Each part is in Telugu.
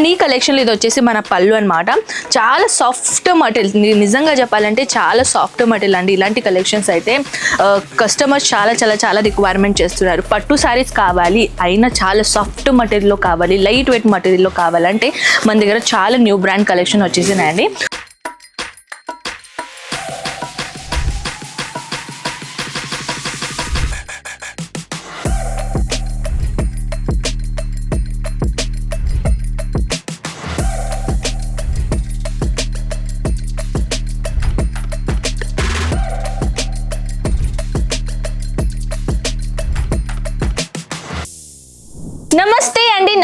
అండ్ ఈ కలెక్షన్లో ఇది వచ్చేసి మన పళ్ళు అనమాట చాలా సాఫ్ట్ మటీరియల్ నిజంగా చెప్పాలంటే చాలా సాఫ్ట్ మటీరియల్ అండి ఇలాంటి కలెక్షన్స్ అయితే. కస్టమర్స్ చాలా చాలా చాలా రిక్వైర్మెంట్ చేస్తున్నారు. పట్టు శారీస్ కావాలి అయినా చాలా సాఫ్ట్ మటీరియల్లో కావాలి లైట్ వెయిట్ మటీరియల్లో కావాలంటే మన దగ్గర చాలా న్యూ బ్రాండ్ కలెక్షన్ వచ్చేసినాయండి.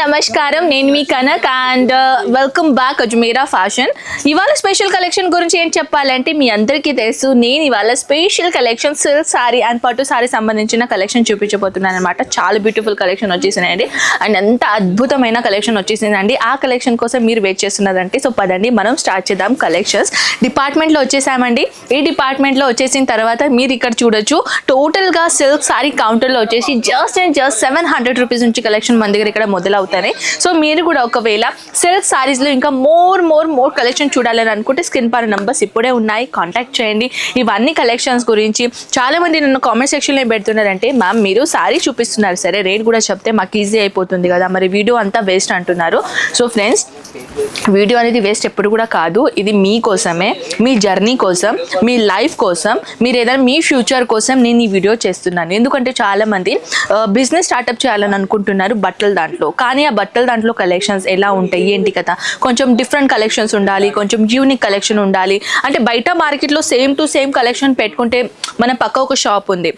నమస్కారం. నేను మీ Kanak and uh, welcome back Ajmera fashion ఇవాళ స్పెషల్ కలెక్షన్ గురించి ఏం చెప్పాలంటే మీ అందరికీ తెలుసు నేను ఇవాళ special collection silk sari and పట్టు సారీ సంబంధించిన కలెక్షన్ చూపించబోతున్నాను అనమాట చాలా బ్యూటిఫుల్ కలెక్షన్ వచ్చేసినాయండి. అండ్ ఎంత అద్భుతమైన కలెక్షన్ వచ్చేసిందండి. ఆ కలెక్షన్ కోసం మీరు వెయిట్ చేస్తున్నదండి సో పదండి మనం స్టార్ట్ చేద్దాం కలెక్షన్స్ డిపార్ట్మెంట్లో వచ్చేసామండి. ఈ డిపార్ట్మెంట్లో వచ్చేసిన తర్వాత మీరు ఇక్కడ చూడొచ్చు టోటల్గా సిల్క్ సారీ కౌంటర్లో వచ్చేసి just and just seven hundred rupees నుంచి కలెక్షన్ మన దగ్గర ఇక్కడ మొదలవుతాయి. సో మీరు కూడా ఒకవేళ సిల్క్ సారీస్లో ఇంకా మోర్ మోర్ మోర్ కలెక్షన్ చూడాలని అనుకుంటే స్క్రీన్ పైన నంబర్స్ ఇప్పుడే ఉన్నాయి. కాంటాక్ట్ చేయండి. ఇవన్నీ కలెక్షన్స్ గురించి చాలామంది నన్ను కామెంట్ సెక్షన్లో పెడుతున్నారంటే మ్యామ్ మీరు సారీ చూపిస్తున్నారు. సరే రేట్ కూడా చెప్తే మాకు ఈజీ అయిపోతుంది కదా. మరి వీడియో అంతా వేస్ట్ అంటున్నారు. సో ఫ్రెండ్స్ వీడియో అనేది వేస్ట్ ఎప్పుడు కూడా కాదు. ఇది మీకోసమే మీ జర్నీ కోసం మీ లైఫ్ కోసం. మీరు ఏదైనా మీ ఫ్యూచర్ కోసం నేను ఈ వీడియో చేస్తున్నాను. ఎందుకంటే చాలామంది బిజినెస్ స్టార్టప్ చేయాలని అనుకుంటున్నారు బట్టల దాంట్లో. కానీ ఆ బట్టల దాంట్లో కలెక్షన్స్ ఎలా ఉంటాయి? ఏంటి కదా కొంచెం డిఫరెంట్ కలెక్షన్స్ ఉండాలి కొంచెం యూనిక్ కలెక్షన్ ఉండాలి. అంటే బయట మార్కెట్లో సేమ్ టు సేమ్ కలెక్షన్ పెట్టుకుంటే మన పక్క ఒక షాప్ ఉంది.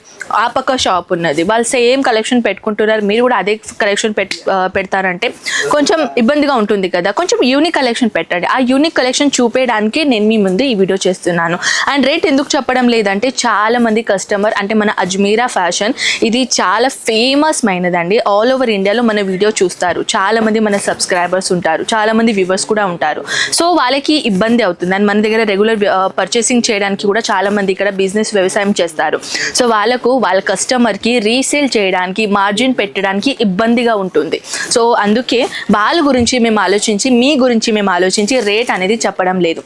ఆ పక్క షాప్ ఉన్నది. వాళ్ళు సేమ్ కలెక్షన్ పెట్టుకుంటున్నారు. మీరు కూడా అదే కలెక్షన్ పెట్ పెడతారంటే కొంచెం ఇబ్బందిగా ఉంటుంది కదా. కొంచెం యూనిక్ కలెక్షన్ పెట్టండి. ఆ యూనిక్ కలెక్షన్ చూపేయడానికి నేను మీ ముందు ఈ వీడియో చేస్తున్నాను. అండ్ రేట్ ఎందుకు చెప్పడం లేదంటే చాలా మంది కస్టమర్ అంటే మన అజ్మీరా ఫ్యాషన్ ఇది చాలా ఫేమస్ మైనదండి. ఆల్ ఓవర్ ఇండియాలో మన వీడియో చూస్తారు. చాలా మంది మన సబ్స్క్రైబర్స్ ఉంటారు. చాలా మంది వ్యూవర్స్ కూడా ఉంటారు. సో వాళ్ళకి ఇబ్బంది అవుతుంది. అండ్ మన దగ్గర రెగ్యులర్ పర్చేసింగ్ చేయడానికి కూడా చాలా మంది ఇక్కడ బిజినెస్ వ్యవసాయం చేస్తారు. సో వాళ్ళకు వాళ్ళ కస్టమర్కి రీసేల్ చేయడానికి మార్జిన్ పెట్టడానికి ఇబ్బందిగా ఉంటుంది. సో అందుకే వాళ్ళ గురించి మేము ఆలోచించి మీ గురించి మేము ఆలోచించి రేట్ అనేది చెప్పడం లేదు.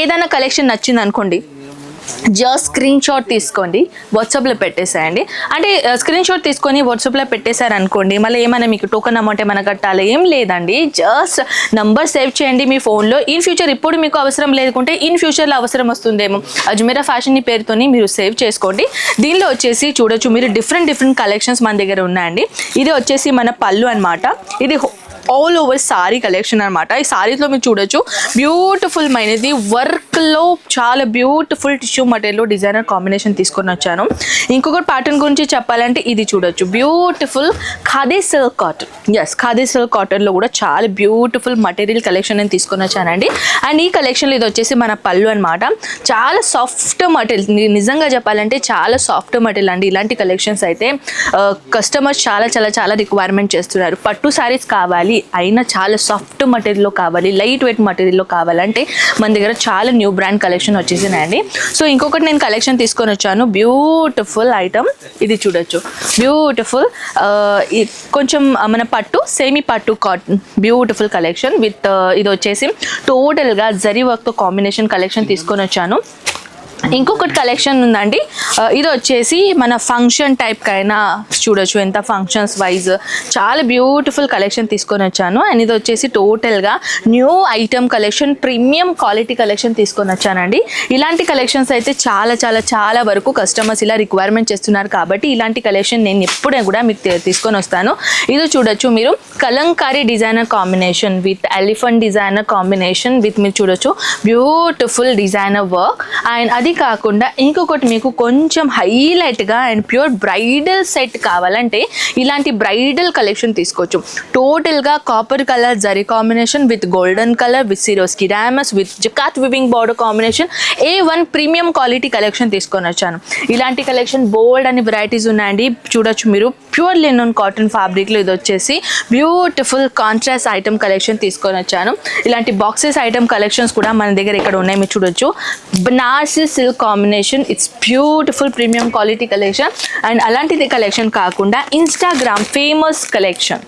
ఏదైనా కలెక్షన్ నచ్చింది అనుకోండి జస్ట్ స్క్రీన్ షాట్ తీసుకోండి. వాట్సాప్లో పెట్టేసేయండి. అంటే స్క్రీన్ షాట్ తీసుకొని వాట్సాప్లో పెట్టేశారు అనుకోండి మళ్ళీ ఏమైనా మీకు టోకన్ అమౌంట్ ఏమైనా కట్టాలి? ఏం లేదండి. జస్ట్ నంబర్ సేవ్ చేయండి మీ ఫోన్లో ఇన్ ఫ్యూచర్ ఇప్పుడు మీకు అవసరం లేకుంటే ఇన్ ఫ్యూచర్లో అవసరం వస్తుందేమో. అజ్మీరా ఫ్యాషన్ పేరుతోని మీరు సేవ్ చేసుకోండి. దీనిలో వచ్చేసి చూడొచ్చు మీరు డిఫరెంట్ డిఫరెంట్ కలెక్షన్స్ మన దగ్గర ఉన్నాయండి. ఇది వచ్చేసి మన పళ్ళు అన్నమాట. ఇది ఆల్ ఓవర్ సారీ కలెక్షన్ అనమాట ఈ సారీలో మీరు చూడొచ్చు. బ్యూటిఫుల్ మైనది. వర్క్లో చాలా beautiful tissue material designer combination తీసుకొని వచ్చాను. ఇంకొకటి ప్యాటర్న్ గురించి చెప్పాలంటే ఇది చూడొచ్చు. Beautiful khadi silk cotton yes khadi silk కాటన్లో కూడా చాలా బ్యూటిఫుల్ మటీరియల్ కలెక్షన్ నేను తీసుకొని వచ్చానండి. అండ్ ఈ కలెక్షన్లో ఇది వచ్చేసి మన పళ్ళు అనమాట చాలా సాఫ్ట్ మటీరియల్ నిజంగా చెప్పాలంటే చాలా సాఫ్ట్ మటీరియల్ అండి. ఇలాంటి కలెక్షన్స్ అయితే కస్టమర్స్ చాలా చాలా చాలా రిక్వైర్మెంట్ చేస్తున్నారు. పట్టు శారీస్ కావాలి అయినా చాలా సాఫ్ట్ మటీరియల్లో కావాలి లైట్ వెయిట్ మటీరియల్లో కావాలంటే మన దగ్గర చాలా న్యూ బ్రాండ్ కలెక్షన్ వచ్చేసినాయండి. సో ఇంకొకటి నేను కలెక్షన్ తీసుకొని వచ్చాను. బ్యూటిఫుల్ ఐటమ్ ఇది చూడొచ్చు. బ్యూటిఫుల్ uh, కొంచెం uh, మన పట్టు సేమీ పట్టు కాటన్ బ్యూటిఫుల్ కలెక్షన్ విత్ ఇది వచ్చేసి టోటల్గా జరీ వర్క్తో కాంబినేషన్ కలెక్షన్ తీసుకొని వచ్చాను. ఇంకొకటి కలెక్షన్ ఉందండి. ఇది వచ్చేసి మన ఫంక్షన్ టైప్ కైనా చూడొచ్చు. ఎంత ఫంక్షన్స్ వైజ్ చాలా బ్యూటిఫుల్ కలెక్షన్ తీసుకొని వచ్చాను. అండ్ ఇది వచ్చేసి టోటల్గా new item collection premium quality collection తీసుకొని వచ్చానండి. ఇలాంటి కలెక్షన్స్ అయితే చాలా చాలా చాలా వరకు కస్టమర్స్ ఇలా రిక్వైర్మెంట్ చేస్తున్నారు కాబట్టి ఇలాంటి కలెక్షన్ నేను ఎప్పుడే కూడా మీకు తీసుకొని వస్తాను. ఇది చూడొచ్చు మీరు. Kalamkari designer combination with elephant designer combination with మీరు చూడొచ్చు. బ్యూటిఫుల్ డిజైనర్ వర్క్ అండ్ అది కాకుండా ఇంకొకటి మీకు కొంచెం హైలైట్గా అండ్ ప్యూర్ బ్రైడల్ సెట్ కావాలంటే ఇలాంటి బ్రైడల్ కలెక్షన్ తీసుకోవచ్చు. టోటల్గా copper colour zari combination with golden colour with సిరోస్ కిరామస్ with zakat weaving border combination A one premium quality collection తీసుకొని వచ్చాను. ఇలాంటి కలెక్షన్ బోల్డ్ అని వెరైటీస్ ఉన్నాయండి. చూడొచ్చు మీరు. ప్యూర్ లినన్ కాటన్ ఫ్యాబ్రిక్లో ఇది వచ్చేసి బ్యూటిఫుల్ కాంట్రాస్ట్ ఐటమ్ కలెక్షన్ తీసుకొని వచ్చాను. ఇలాంటి బాక్సెస్ ఐటమ్ కలెక్షన్స్ కూడా మన దగ్గర ఇక్కడ ఉన్నాయి. మీరు చూడొచ్చు. Banarasi silk silk combination it's beautiful premium quality collection and అలాంటిది కలెక్షన్ కాకుండా ఇన్స్టాగ్రామ్ ఫేమస్ కలెక్షన్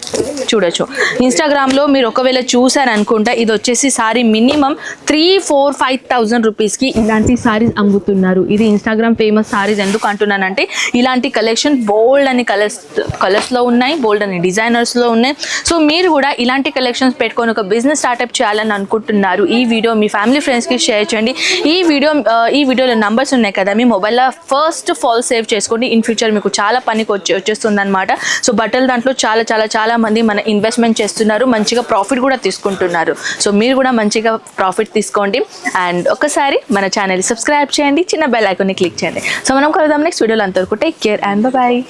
చూడొచ్చు. ఇన్స్టాగ్రామ్లో మీరు ఒకవేళ చూసారనుకుంటే ఇది వచ్చేసి sari minimum three four five thousand రూపీస్కి ఇలాంటి సారీస్ అమ్ముతున్నారు. ఇది ఇన్స్టాగ్రామ్ ఫేమస్ సారీస్ ఎందుకు అంటున్నానంటే ఇలాంటి కలెక్షన్ బోల్డ్ అని కలర్స్ కలర్స్లో ఉన్నాయి బోల్డ్ అని డిజైనర్స్లో ఉన్నాయి. సో మీరు కూడా ఇలాంటి కలెక్షన్స్ పెట్టుకొని ఒక బిజినెస్ స్టార్ట్అప్ చేయాలని అనుకుంటున్నారు ఈ వీడియో మీ ఫ్యామిలీ ఫ్రెండ్స్కి షేర్ చేయండి. ఈ వీడియో ఈ వీడియోలో నంబర్స్ ఉన్నాయి కదా మీ మొబైల్లో ఫస్ట్ ఫాల్ సేవ్ చేసుకోండి. ఇన్ ఫ్యూచర్ మీకు చాలా పనికి వచ్చి వచ్చేస్తుంది అనమాట సో బట్టల దాంట్లో చాలా చాలా చాలా మంది మన ఇన్వెస్ట్మెంట్ చేస్తున్నారు మంచిగా ప్రాఫిట్ కూడా తీసుకుంటున్నారు. సో మీరు కూడా మంచిగా ప్రాఫిట్ తీసుకోండి. అండ్ ఒకసారి మన ఛానల్ సబ్స్క్రైబ్ చేయండి చిన్న బెల్ ఐకాన్ని క్లిక్ చేయండి. సో మనం కలుద్దాం నెక్స్ట్ వీడియోలో అంతవరకు టేక్ కేర్ అండ్ బాయ్